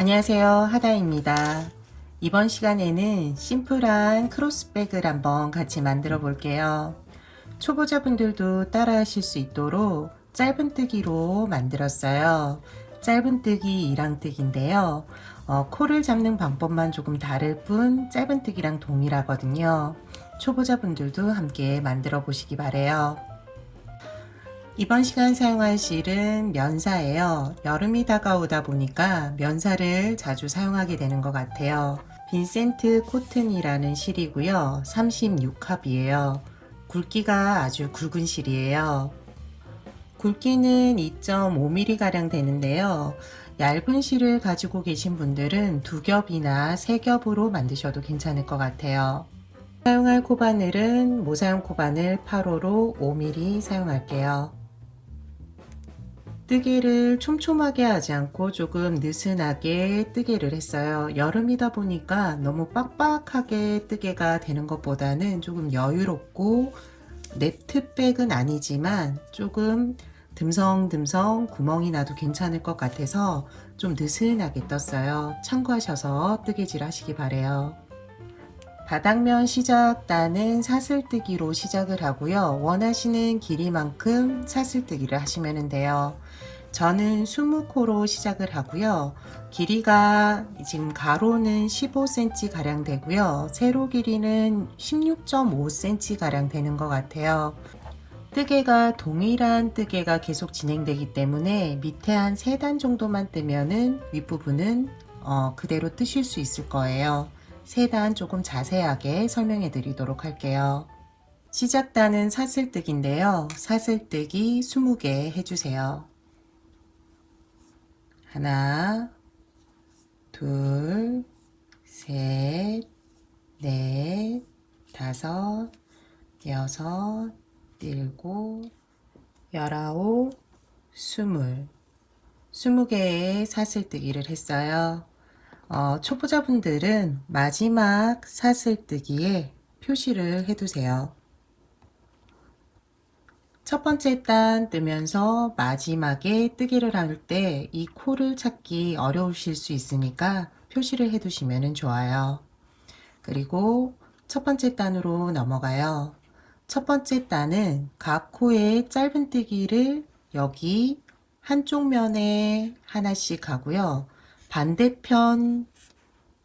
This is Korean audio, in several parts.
안녕하세요. 하다입니다. 이번 시간에는 심플한 크로스백을 한번 같이 만들어 볼게요. 초보자분들도 따라 하실 수 있도록 짧은뜨기로 만들었어요. 짧은뜨기 이랑뜨기인데요. 어, 코를 잡는 방법만 조금 다를 뿐 짧은뜨기랑 동일하거든요. 초보자분들도 함께 만들어 보시기 바래요 이번 시간 사용할 실은 면사예요. 여름이 다가오다 보니까 면사를 자주 사용하게 되는 것 같아요. 빈센트 코튼이라는 실이고요. 36합이에요. 굵기가 아주 굵은 실이에요. 굵기는 2.5mm 가량 되는데요. 얇은 실을 가지고 계신 분들은 두 겹이나 세 겹으로 만드셔도 괜찮을 것 같아요. 사용할 코바늘은 모사용 코바늘 8호로 5mm 사용할게요. 뜨개를 촘촘하게 하지 않고 조금 느슨하게 뜨개를 했어요. 여름이다 보니까 너무 빡빡하게 뜨개가 되는 것보다는 조금 여유롭고 네트백은 아니지만 조금 듬성듬성 구멍이 나도 괜찮을 것 같아서 좀 느슨하게 떴어요. 참고하셔서 뜨개질 하시기 바래요. 바닥면 시작단은 사슬뜨기로 시작을 하고요. 원하시는 길이만큼 사슬뜨기를 하시면 돼요. 저는 20코로 시작을 하고요. 길이가 지금 가로는 15cm 가량 되고요. 세로 길이는 16.5cm 가량 되는 것 같아요. 뜨개가 동일한 뜨개가 계속 진행되기 때문에 밑에 한 3단 정도만 뜨면은 윗부분은 어, 그대로 뜨실 수 있을 거예요. 3단 조금 자세하게 설명해 드리도록 할게요. 시작단은 사슬뜨기인데요. 사슬뜨기 20개 해주세요. 하나, 둘, 셋, 넷, 다섯, 여섯, 일곱, 열아홉, 스물. 스무 개의 사슬뜨기를 했어요. 어, 초보자분들은 마지막 사슬뜨기에 표시를 해두세요. 첫 번째 단 뜨면서 마지막에 뜨기를 할 때 이 코를 찾기 어려우실 수 있으니까 표시를 해 두시면 좋아요. 그리고 첫 번째 단으로 넘어가요. 첫 번째 단은 각 코의 짧은 뜨기를 여기 한쪽 면에 하나씩 하고요. 반대편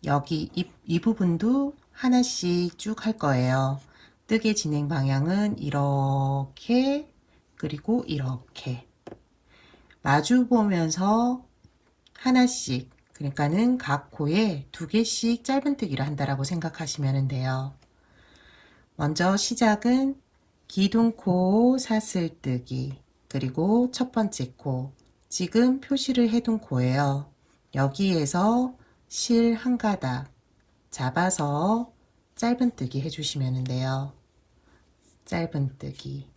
여기 이, 이 부분도 하나씩 쭉 할 거예요. 뜨개 진행 방향은 이렇게 그리고 이렇게 마주 보면서 하나씩 그러니까는 각 코에 두 개씩 짧은뜨기를 한다라고 생각하시면 돼요. 먼저 시작은 기둥코 사슬뜨기 그리고 첫 번째 코 지금 표시를 해둔 코예요. 여기에서 실 한 가닥 잡아서 짧은뜨기 해주시면 돼요. 짧은뜨기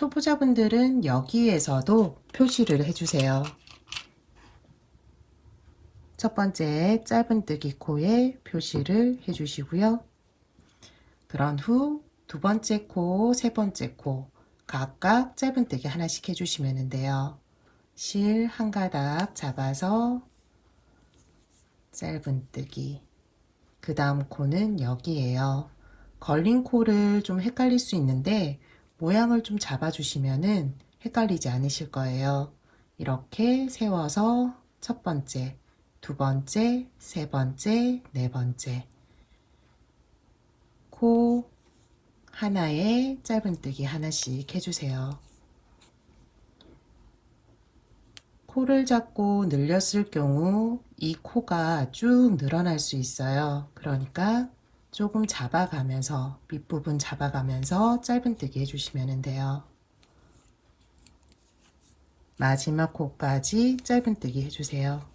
초보자분들은 여기에서도 표시를 해주세요. 첫 번째 짧은뜨기 코에 표시를 해주시고요. 그런 후 두 번째 코, 세 번째 코 각각 짧은뜨기 하나씩 해주시면 돼요. 실 한 가닥 잡아서 짧은뜨기 그 다음 코는 여기에요. 걸린 코를 좀 헷갈릴 수 있는데 모양을 좀 잡아주시면은 헷갈리지 않으실 거예요. 이렇게 세워서 첫 번째, 두 번째, 세 번째, 네 번째 코 하나에 짧은뜨기 하나씩 해주세요. 코를 잡고 늘렸을 경우 이 코가 쭉 늘어날 수 있어요. 그러니까 조금 잡아가면서 밑부분 잡아가면서 짧은뜨기 해주시면 돼요. 마지막 코까지 짧은뜨기 해주세요.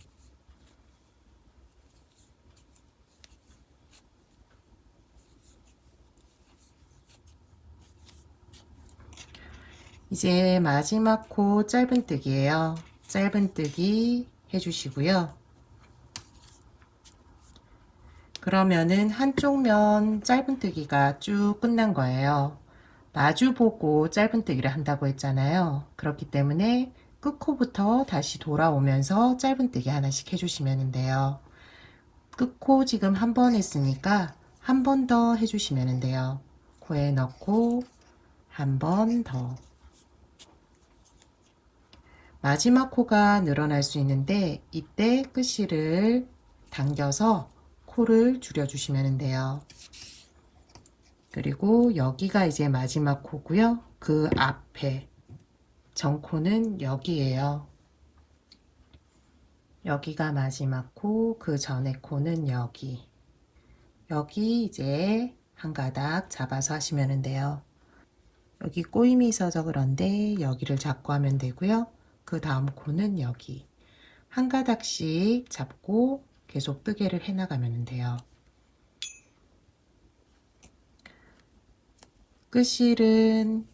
이제 마지막 코 짧은뜨기예요. 짧은뜨기 해주시고요. 그러면은 한쪽 면 짧은뜨기가 쭉 끝난 거예요. 마주 보고 짧은뜨기를 한다고 했잖아요. 그렇기 때문에 끝코부터 다시 돌아오면서 짧은뜨기 하나씩 해주시면 돼요. 끝코 지금 한 번 했으니까 한 번 더 해주시면 돼요. 코에 넣고 한 번 더. 마지막 코가 늘어날 수 있는데 이때 끝실을 당겨서 코를 줄여주시면 돼요. 그리고 여기가 이제 마지막 코고요. 그 앞에 정코는 여기에요. 여기가 마지막 코, 그 전에 코는 여기. 여기 이제 한 가닥 잡아서 하시면 돼요. 여기 꼬임이 있어서 그런데 여기를 잡고 하면 되고요. 그 다음 코는 여기. 한 가닥씩 잡고 계속 뜨개를 해 나가면 돼요. 끝실은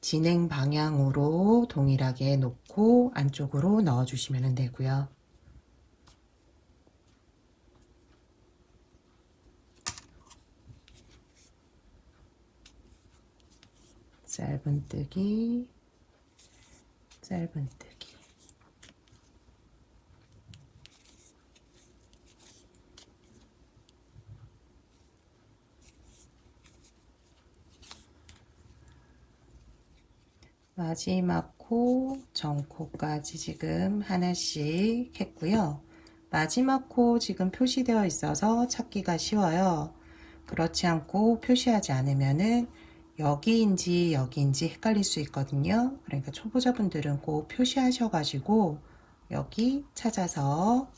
진행 방향으로 동일하게 놓고 안쪽으로 넣어 주시면 되고요. 짧은뜨기 짧은뜨기 마지막 코, 정코까지 지금 하나씩 했고요. 마지막 코 지금 표시되어 있어서 찾기가 쉬워요. 그렇지 않고 표시하지 않으면은 여기인지 여기인지 헷갈릴 수 있거든요. 그러니까 초보자분들은 꼭 표시하셔가지고 여기 찾아서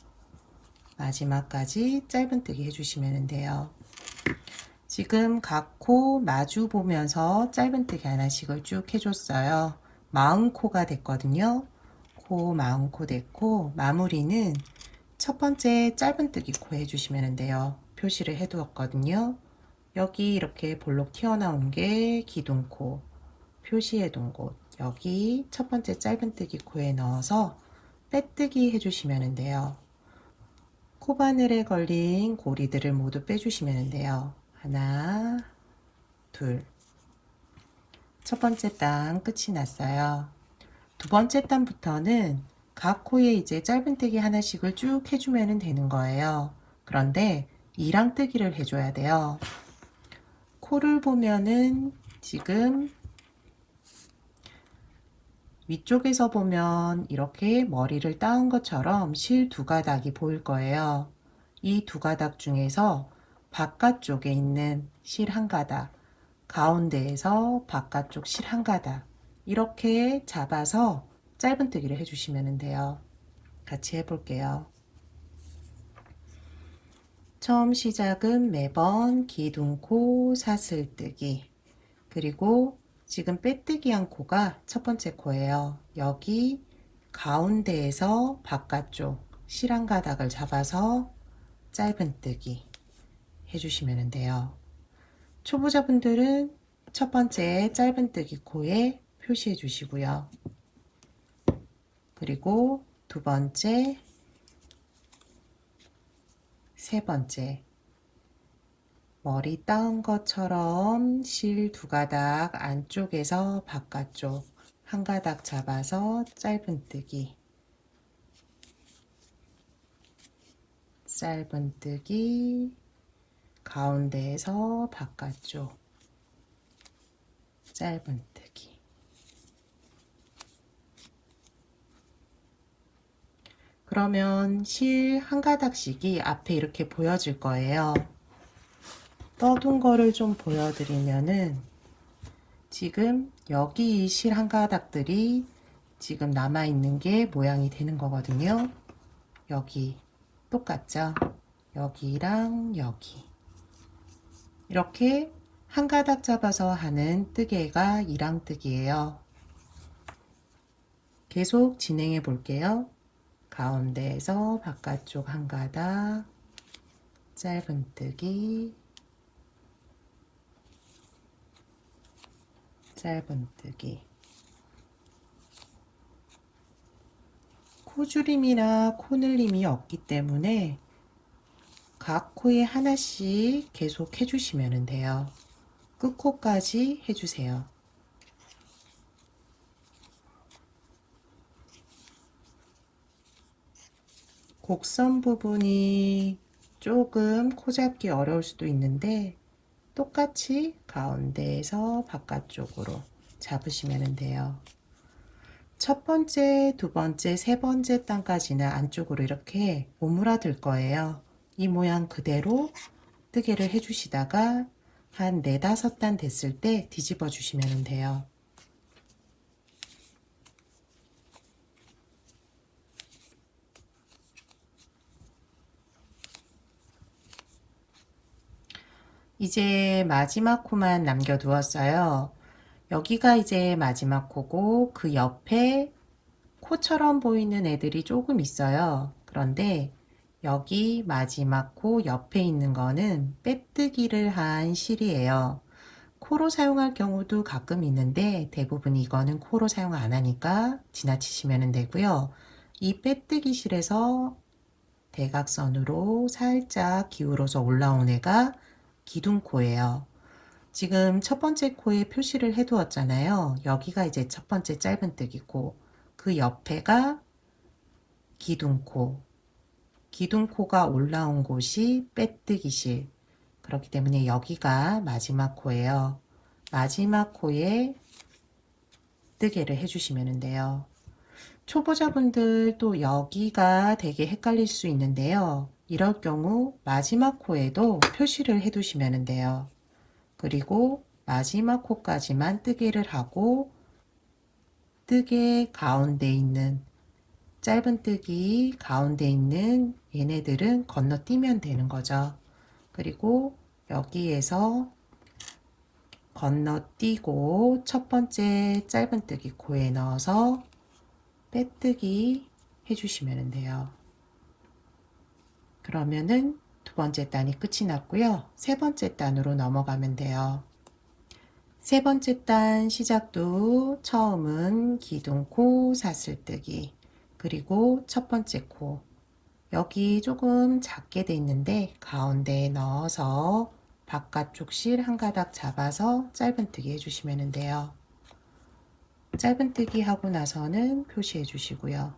마지막까지 짧은뜨기 해주시면 돼요. 지금 각 코 마주 보면서 짧은뜨기 하나씩을 쭉 해줬어요. 마흔 코가 됐거든요. 코 마흔 코 됐고 마무리는 첫 번째 짧은뜨기 코 해주시면 돼요. 표시를 해두었거든요. 여기 이렇게 볼록 튀어나온 게 기둥코 표시해둔 곳 여기 첫 번째 짧은뜨기 코에 넣어서 빼뜨기 해주시면 돼요. 코바늘에 걸린 고리들을 모두 빼주시면 돼요. 하나, 둘. 첫 번째 단 끝이 났어요. 두 번째 단부터는 각 코에 이제 짧은뜨기 하나씩을 쭉 해주면 되는 거예요. 그런데 이랑뜨기를 해줘야 돼요. 코를 보면은 지금 위쪽에서 보면 이렇게 머리를 따은 것처럼 실 두 가닥이 보일 거예요. 이 두 가닥 중에서 바깥쪽에 있는 실 한 가닥, 가운데에서 바깥쪽 실 한 가닥 이렇게 잡아서 짧은뜨기를 해주시면 돼요. 같이 해볼게요. 처음 시작은 매번 기둥코 사슬뜨기 그리고 지금 빼뜨기 한 코가 첫 번째 코예요. 여기 가운데에서 바깥쪽 실 한 가닥을 잡아서 짧은뜨기 해주시면 돼요. 초보자분들은 첫 번째 짧은뜨기 코에 표시해 주시고요. 그리고 두 번째 세 번째, 머리 따은 것처럼 실 두 가닥 안쪽에서 바깥쪽 한 가닥 잡아서 짧은뜨기 짧은뜨기 가운데에서 바깥쪽 짧은뜨기 그러면 실 한 가닥씩이 앞에 이렇게 보여질 거예요. 떠둔 거를 좀 보여드리면은 지금 여기 이실한 가닥들이 지금 남아있는 게 모양이 되는 거거든요. 여기 똑같죠? 여기랑 여기 이렇게 한 가닥 잡아서 하는 뜨개가 이랑뜨기예요. 계속 진행해 볼게요. 가운데에서 바깥쪽 한 가닥 짧은뜨기 짧은뜨기 코줄임이나 코늘림이 없기 때문에 각 코에 하나씩 계속 해주시면 돼요. 끝코까지 해주세요. 곡선 부분이 조금 코 잡기 어려울 수도 있는데 똑같이 가운데에서 바깥쪽으로 잡으시면 돼요. 첫 번째, 두 번째, 세 번째 단까지는 안쪽으로 이렇게 오므라들 거예요. 이 모양 그대로 뜨개를 해주시다가 한 네다섯 단 됐을 때 뒤집어 주시면 돼요. 이제 마지막 코만 남겨 두었어요. 여기가 이제 마지막 코고 그 옆에 코처럼 보이는 애들이 조금 있어요. 그런데 여기 마지막 코 옆에 있는 거는 빼뜨기를 한 실이에요. 코로 사용할 경우도 가끔 있는데 대부분 이거는 코로 사용 안 하니까 지나치시면 되고요. 이 빼뜨기 실에서 대각선으로 살짝 기울어서 올라온 애가 기둥코예요. 지금 첫 번째 코에 표시를 해 두었잖아요. 여기가 이제 첫 번째 짧은뜨기 코. 그 옆에가 기둥코. 기둥코가 올라온 곳이 빼뜨기실. 그렇기 때문에 여기가 마지막 코예요. 마지막 코에 뜨개를 해주시면 돼요. 초보자분들 또 여기가 되게 헷갈릴 수 있는데요. 이럴 경우 마지막 코에도 표시를 해두시면 돼요. 그리고 마지막 코까지만 뜨개를 하고 뜨개 가운데 있는 짧은뜨기 가운데 있는 얘네들은 건너뛰면 되는 거죠. 그리고 여기에서 건너뛰고 첫 번째 짧은뜨기 코에 넣어서 빼뜨기 해주시면 돼요. 그러면은 두 번째 단이 끝이 났고요. 세 번째 단으로 넘어가면 돼요. 세 번째 단 시작도 처음은 기둥코 사슬뜨기 그리고 첫 번째 코 여기 조금 작게 돼 있는데 가운데에 넣어서 바깥쪽 실 한 가닥 잡아서 짧은뜨기 해주시면 돼요. 짧은뜨기 하고 나서는 표시해 주시고요.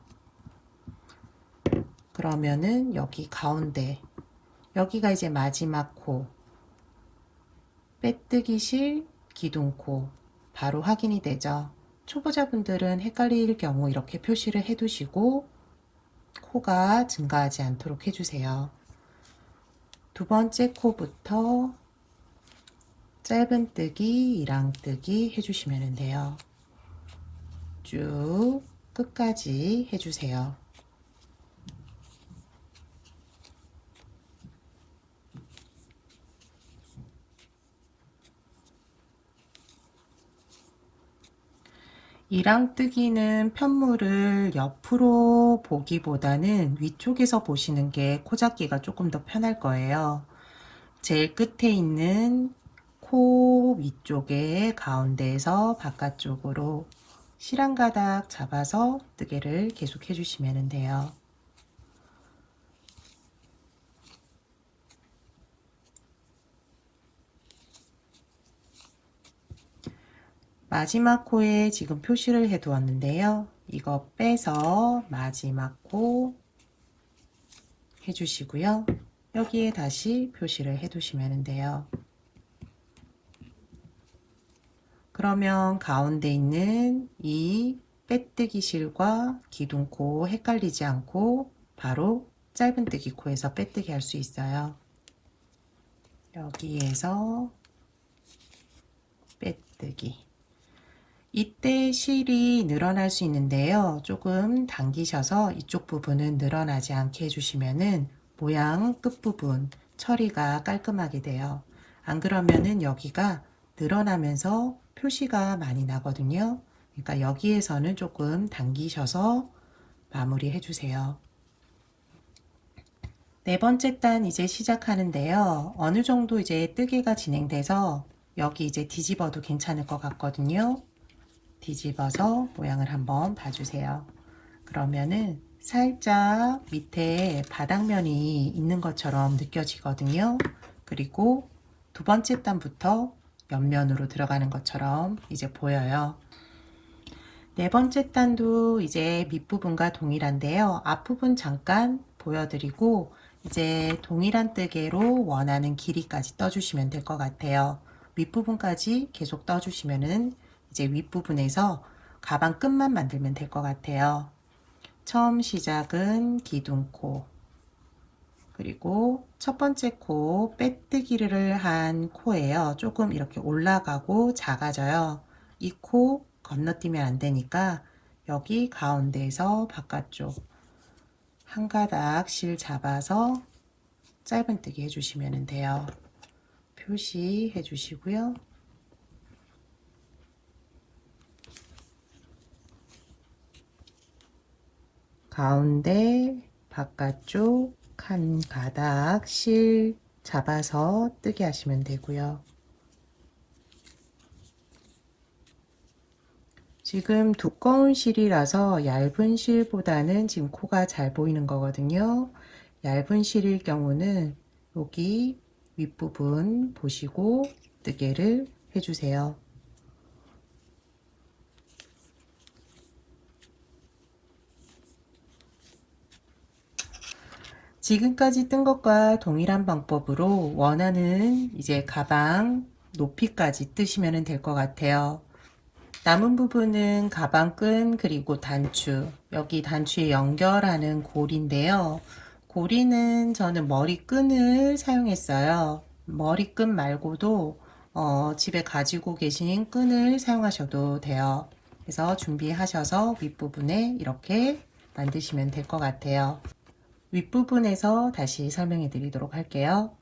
그러면은 여기 가운데 여기가 이제 마지막 코 빼뜨기 실 기둥 코 바로 확인이 되죠. 초보자분들은 헷갈릴 경우 이렇게 표시를 해 두시고 코가 증가하지 않도록 해주세요. 두 번째 코부터 짧은뜨기, 이랑뜨기 해주시면 돼요. 쭉 끝까지 해주세요. 이랑뜨기는 편물을 옆으로 보기보다는 위쪽에서 보시는 게 코잡기가 조금 더 편할 거예요. 제일 끝에 있는 코 위쪽에 가운데에서 바깥쪽으로 실한 가닥 잡아서 뜨개를 계속 해주시면 돼요. 마지막 코에 지금 표시를 해 두었는데요. 이거 빼서 마지막 코 해주시고요. 여기에 다시 표시를 해 두시면 돼요. 그러면 가운데 있는 이 빼뜨기 실과 기둥코 헷갈리지 않고 바로 짧은뜨기 코에서 빼뜨기 할 수 있어요. 여기에서 빼뜨기 이때 실이 늘어날 수 있는데요. 조금 당기셔서 이쪽 부분은 늘어나지 않게 해주시면은 모양 끝부분 처리가 깔끔하게 돼요. 안 그러면은 여기가 늘어나면서 표시가 많이 나거든요. 그러니까 여기에서는 조금 당기셔서 마무리 해주세요. 네 번째 단 이제 시작하는데요. 어느 정도 이제 뜨개가 진행돼서 여기 이제 뒤집어도 괜찮을 것 같거든요. 뒤집어서 모양을 한번 봐주세요. 그러면은 살짝 밑에 바닥면이 있는 것처럼 느껴지거든요. 그리고 두 번째 단부터 옆면으로 들어가는 것처럼 이제 보여요. 네 번째 단도 이제 밑부분과 동일한데요. 앞부분 잠깐 보여드리고 이제 동일한 뜨개로 원하는 길이까지 떠주시면 될 것 같아요. 윗부분까지 계속 떠주시면은 이제 윗부분에서 가방 끝만 만들면 될 것 같아요. 처음 시작은 기둥코 그리고 첫 번째 코 빼뜨기를 한 코예요. 조금 이렇게 올라가고 작아져요. 이 코 건너뛰면 안 되니까 여기 가운데에서 바깥쪽 한 가닥 실 잡아서 짧은뜨기 해주시면 돼요. 표시해 주시고요. 가운데 바깥쪽 한 가닥 실 잡아서 뜨게 하시면 되고요. 지금 두꺼운 실이라서 얇은 실보다는 지금 코가 잘 보이는 거거든요. 얇은 실일 경우는 여기 윗부분 보시고 뜨개를 해주세요. 지금까지 뜬 것과 동일한 방법으로 원하는 이제 가방 높이까지 뜨시면 될 것 같아요. 남은 부분은 가방끈 그리고 단추 여기 단추에 연결하는 고리인데요. 고리는 저는 머리끈을 사용했어요. 머리끈 말고도 어, 집에 가지고 계신 끈을 사용하셔도 돼요. 그래서 준비하셔서 윗부분에 이렇게 만드시면 될 것 같아요. 윗부분에서 다시 설명해 드리도록 할게요.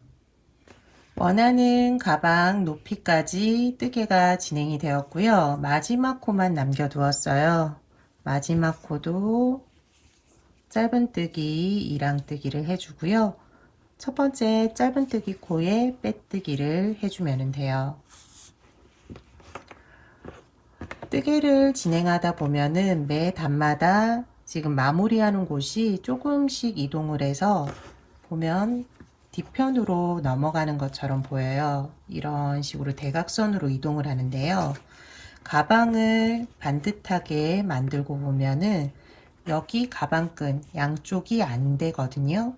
원하는 가방 높이까지 뜨개가 진행이 되었고요. 마지막 코만 남겨두었어요. 마지막 코도 짧은뜨기, 이랑뜨기를 해주고요. 첫 번째 짧은뜨기 코에 빼뜨기를 해주면 돼요. 뜨개를 진행하다 보면은 매 단마다 지금 마무리하는 곳이 조금씩 이동을 해서 보면 뒤편으로 넘어가는 것처럼 보여요. 이런 식으로 대각선으로 이동을 하는데요. 가방을 반듯하게 만들고 보면은 여기 가방끈 양쪽이 안 되거든요.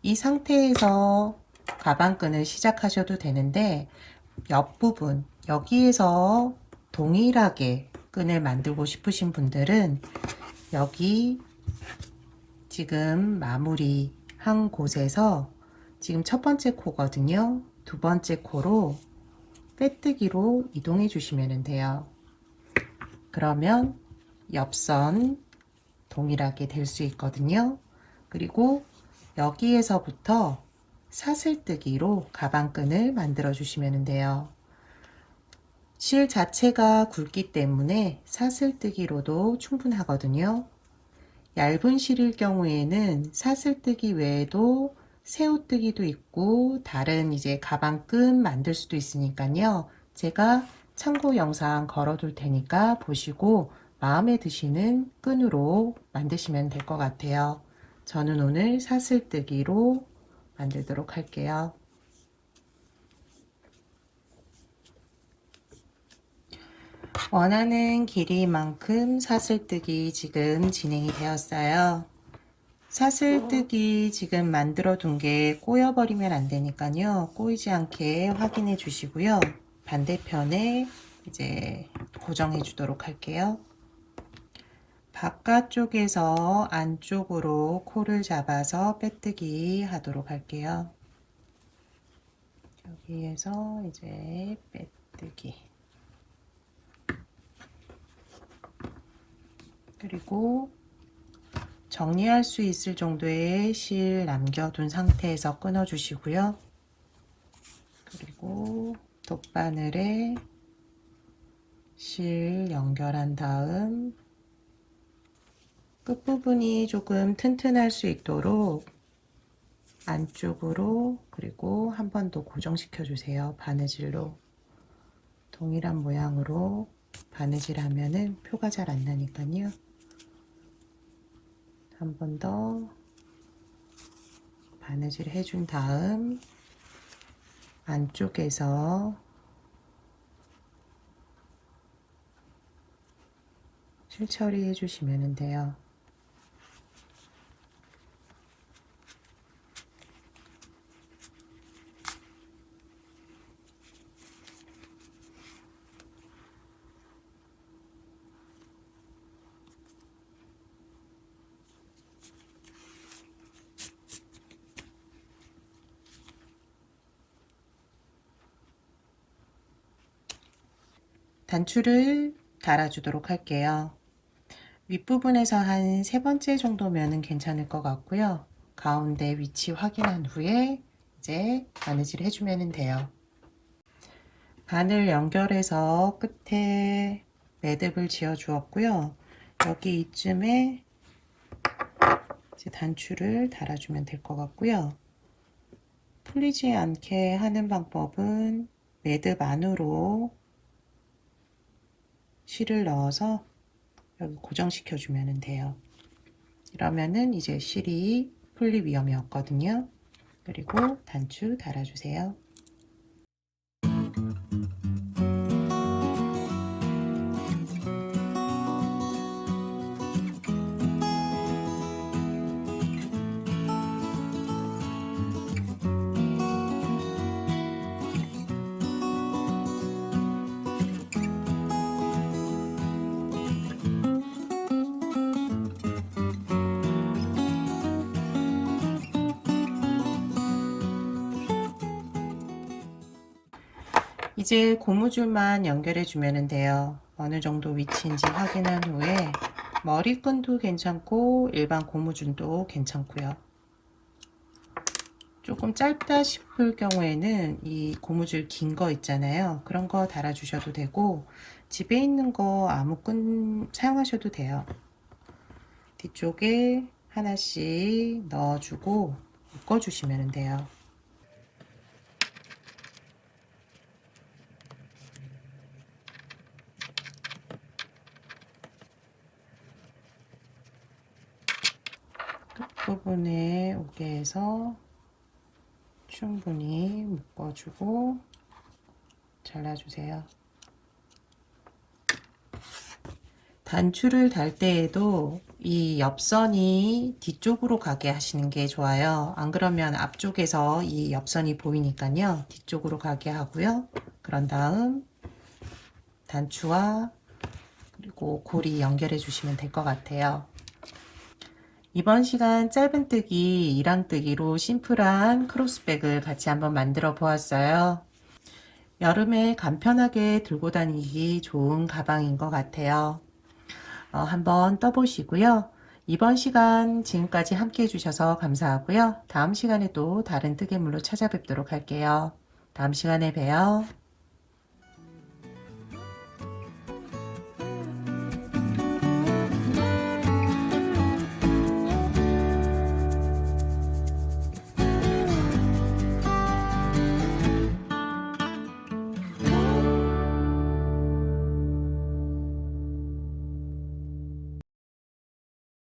이 상태에서 가방끈을 시작하셔도 되는데 옆부분 여기에서 동일하게 끈을 만들고 싶으신 분들은 여기 지금 마무리 한 곳에서 지금 첫 번째 코거든요. 두 번째 코로 빼뜨기로 이동해 주시면 돼요. 그러면 옆선 동일하게 될 수 있거든요. 그리고 여기에서부터 사슬뜨기로 가방끈을 만들어 주시면 돼요. 실 자체가 굵기 때문에 사슬뜨기로도 충분하거든요. 얇은 실일 경우에는 사슬뜨기 외에도 새우뜨기도 있고 다른 이제 가방끈 만들 수도 있으니까요. 제가 참고 영상 걸어둘 테니까 보시고 마음에 드시는 끈으로 만드시면 될 것 같아요. 저는 오늘 사슬뜨기로 만들도록 할게요. 원하는 길이만큼 사슬뜨기 지금 진행이 되었어요. 사슬뜨기 지금 만들어 둔 게 꼬여버리면 안 되니까요. 꼬이지 않게 확인해 주시고요. 반대편에 이제 고정해 주도록 할게요. 바깥쪽에서 안쪽으로 코를 잡아서 빼뜨기 하도록 할게요. 여기에서 이제 빼뜨기. 그리고 정리할 수 있을 정도의 실 남겨둔 상태에서 끊어주시고요. 그리고 돗바늘에 실 연결한 다음 끝부분이 조금 튼튼할 수 있도록 안쪽으로 그리고 한 번 더 고정시켜 주세요. 바느질로 동일한 모양으로 바느질 하면은 표가 잘 안 나니까요. 한 번 더 바느질 해준 다음 안쪽에서 실 처리 해 주시면 돼요. 단추를 달아주도록 할게요. 윗부분에서 한 세 번째 정도면은 괜찮을 것 같고요. 가운데 위치 확인한 후에 이제 바느질 해주면 돼요. 바늘 연결해서 끝에 매듭을 지어 주었고요. 여기 이쯤에 이제 단추를 달아주면 될 것 같고요. 풀리지 않게 하는 방법은 매듭 안으로 실을 넣어서 여기 고정시켜 주면 돼요. 이러면은 이제 실이 풀릴 위험이 없거든요. 그리고 단추 달아주세요. 이제 고무줄만 연결해 주면 돼요. 어느 정도 위치인지 확인한 후에 머리끈도 괜찮고 일반 고무줄도 괜찮고요. 조금 짧다 싶을 경우에는 이 고무줄 긴 거 있잖아요. 그런 거 달아 주셔도 되고 집에 있는 거 아무 끈 사용하셔도 돼요. 뒤쪽에 하나씩 넣어주고 묶어주시면 돼요. 끝부분에 오게 해서 충분히 묶어주고 잘라주세요. 단추를 달 때에도 이 옆선이 뒤쪽으로 가게 하시는 게 좋아요. 안 그러면 앞쪽에서 이 옆선이 보이니까요. 뒤쪽으로 가게 하고요. 그런 다음 단추와 그리고 고리 연결해 주시면 될 것 같아요. 이번 시간 짧은뜨기, 이랑뜨기로 심플한 크로스백을 같이 한번 만들어 보았어요. 여름에 간편하게 들고 다니기 좋은 가방인 것 같아요. 어, 한번 떠보시고요. 이번 시간 지금까지 함께 해주셔서 감사하고요. 다음 시간에도 다른 뜨개물로 찾아뵙도록 할게요. 다음 시간에 봬요.